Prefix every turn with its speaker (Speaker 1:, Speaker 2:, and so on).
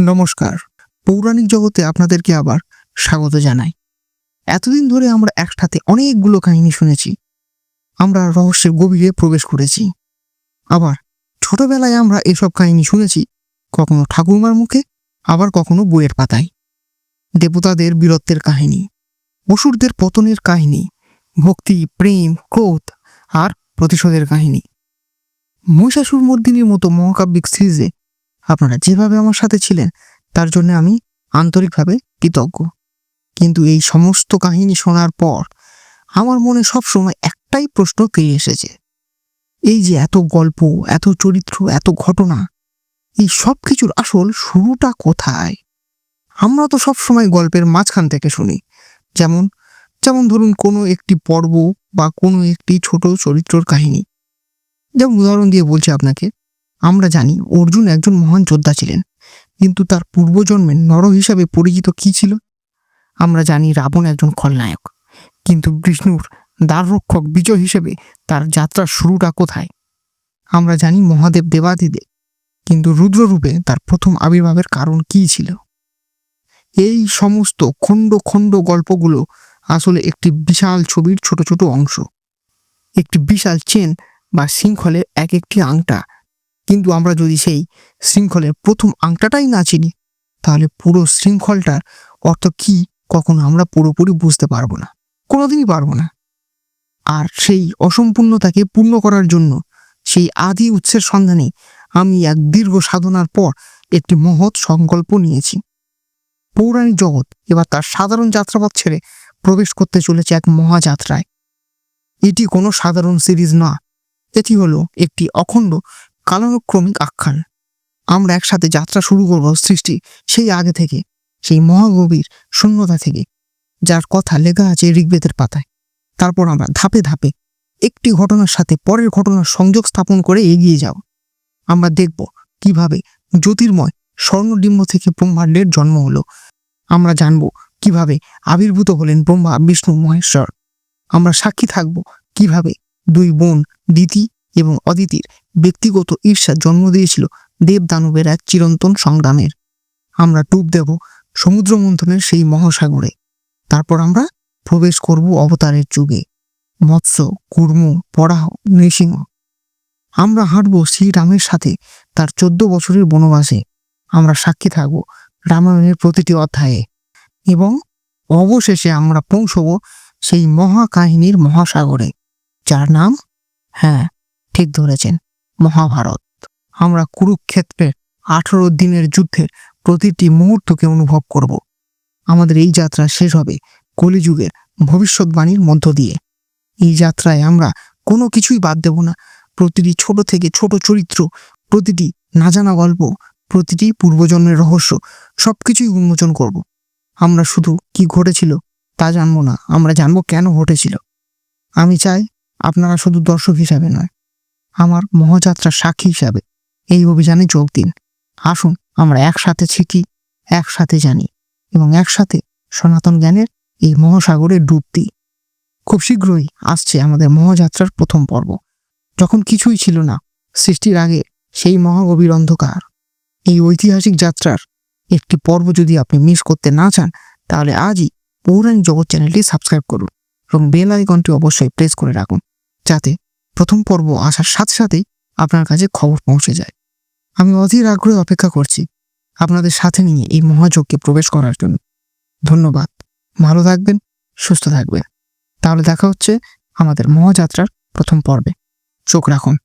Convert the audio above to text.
Speaker 1: নমস্কার। পৌরাণিক জগতে আপনাদেরকে আবার স্বাগত জানাই। এতদিন ধরে আমরা একসাথে অনেকগুলো কাহিনী শুনেছি। আমরা রহস্যের গভীরে প্রবেশ করেছি। আবার ছোটবেলায় আমরা এসব কাহিনী শুনেছি, কখনো ঠাকুরমার মুখে, আবার কখনো বইয়ের পাতায়। দেবতাদের বীরত্বের কাহিনী, অসুরদের পতনের কাহিনী, ভক্তি, প্রেম, ক্রোধ আর প্রতিশোধের কাহিনী। মহিষাসুর মর্দিনীর মতো মহাকাব্যিক সিরিজে আপনারা যেভাবে আমার সাথে ছিলেন, তার জন্য আমি আন্তরিকভাবে কৃতজ্ঞ। কিন্তু এই সমস্ত কাহিনী শোনার পর আমার মনে সব সময় একটাই প্রশ্ন পেয়ে এসেছে। এই যে এত গল্প, এত চরিত্র, এত ঘটনা, এই সব কিছুর আসল শুরুটা কোথায়? আমরা তো সব সময় গল্পের মাঝখান থেকে শুনি। যেমন যেমন ধরুন কোনো একটি পর্ব বা কোনো একটি ছোট চরিত্রর কাহিনী। যেমন উদাহরণ দিয়ে বলছি আপনাকে আমরা জানি অর্জুন একজন মহান যোদ্ধা ছিলেন। কিন্তু তার পূর্বজন্মের নর হিসাবে পরিচিত কি ছিল? আমরা জানি রাবণ একজন খলনায়ক। কিন্তু বিষ্ণুর দ্বাররক্ষক বিজয় হিসেবে তার যাত্রার শুরুটা কোথায়? আমরা জানি মহাদেব দেবাদিদেব। কিন্তু রুদ্ররূপে তার প্রথম আবির্ভাবের কারণ কি ছিল? এই সমস্ত খণ্ড খণ্ড গল্পগুলো আসলে একটি বিশাল ছবির ছোট ছোট অংশ। একটি বিশাল চেন বা শৃঙ্খলের এক একটি আংটা কিন্তু আমরা যদি সেই শৃঙ্খলের প্রথম আংটাটাই না চিনি, তাহলে পুরো শৃঙ্খলটার অর্থ কি কখনো আমরা পুরোপুরি বুঝতে পারব না, কোনোদিনই পারব না। আর সেই অসম্পূর্ণতাকে পূর্ণ করার জন্য সেই আদি উৎসের সন্ধানে আমি এক দীর্ঘ সাধনার পর একটি মহৎ সংকল্প নিয়েছি। পৌরাণিক জগৎ এবার তার সাধারণ যাত্রাপথ ছেড়ে প্রবেশ করতে চলেছে এক মহাযাত্রায়। এটি কোনো সাধারণ সিরিজ না, এটি হলো একটি অখণ্ড কালানুক্রমিক আখ্যান। আমরা একসাথে যাত্রা শুরু করব সৃষ্টি সেই আগে থেকে, সেই মহাগভীর শূন্যতা থেকে, যার কথা লেখা আছে ঋগ্বেদের পাতায়। তারপর আমরা ধাপে ধাপে একটি ঘটনার সাথে পরের ঘটনার সংযোগ স্থাপন করে এগিয়ে যাব। আমরা দেখব কীভাবে জ্যোতির্ময় স্বর্ণডিম্ব থেকে ব্রহ্মাণ্ডের জন্ম হলো। আমরা জানব কীভাবে আবির্ভূত হলেন ব্রহ্মা, বিষ্ণু, মহেশ্বর। আমরা সাক্ষী থাকব কীভাবে দুই বোন দিতি এবং অদিতির ব্যক্তিগত ঈর্ষা জন্ম দিয়েছিল দেব দানবের এক চিরন্তন সংগ্রামের। আমরা ডুব দেব সমুদ্র মন্থনের সেই মহাসাগরে। তারপর আমরা প্রবেশ করব অবতারের যুগে। মৎস্য কুর্ম পরাহ, নৃসিংহ। আমরা হাঁটব শ্রীরামের সাথে তার চোদ্দ বছরের বনবাসে। আমরা সাক্ষী থাকব রামায়ণের প্রতিটি অধ্যায়ে। এবং অবশেষে আমরা পৌঁছব সেই মহাকাহিনীর মহাসাগরে, যার নাম হ্যাঁ ঠিক ধরেছেন। মহাভারত। আমরা কুরুক্ষেত্রের আঠারো দিনের যুদ্ধের প্রতিটি মুহূর্তকে অনুভব করব। আমাদের এই যাত্রা শেষ হবে কলিযুগের ভবিষ্যৎবাণীর মধ্য দিয়ে। এই যাত্রায় আমরা কোনো কিছুই বাদ দেব না। প্রতিটি ছোট থেকে ছোট চরিত্র, প্রতিটি না জানা গল্প, প্রতিটি পূর্বজন্মের রহস্য সব কিছুই উন্মোচন করব। আমরা শুধু কি ঘটেছিল তা জানব না, আমরা জানব কেন ঘটেছিল। আমি চাই আপনারা শুধু দর্শক হিসাবে নয় আমার মহাযাত্রার সাক্ষী হিসাবে এই অভিযানে যোগ দিন। আসুন, আমরা একসাথে শিখি একসাথে জানি এবং একসাথে সনাতন জ্ঞানের এই মহাসাগরে ডুব দিই। খুব শীঘ্রই আসছে আমাদের মহাযাত্রার প্রথম পর্ব। যখন কিছুই ছিল না, সৃষ্টির আগে সেই মহাগভীর অন্ধকার। এই ঐতিহাসিক যাত্রার একটি পর্ব যদি আপনি মিস করতে না চান, তাহলে আজই পৌরাণিক জগৎ চ্যানেলটি সাবস্ক্রাইব করুন এবং বেল আইকনটি অবশ্যই প্রেস করে রাখুন, যাতে প্রথম পর্ব আসার সাথে সাথেই আপনার কাছে খবর পৌঁছে যায়। আমি অধীর আগ্রহে অপেক্ষা করছি আপনাদের সাথে নিয়ে এই মহাযজ্ঞে প্রবেশ করার জন্য। ধন্যবাদ। ভালো থাকবেন, সুস্থ থাকবেন। তাহলে দেখা হচ্ছে আমাদের মহাযাত্রার প্রথম পর্বে। চোখ রাখুন।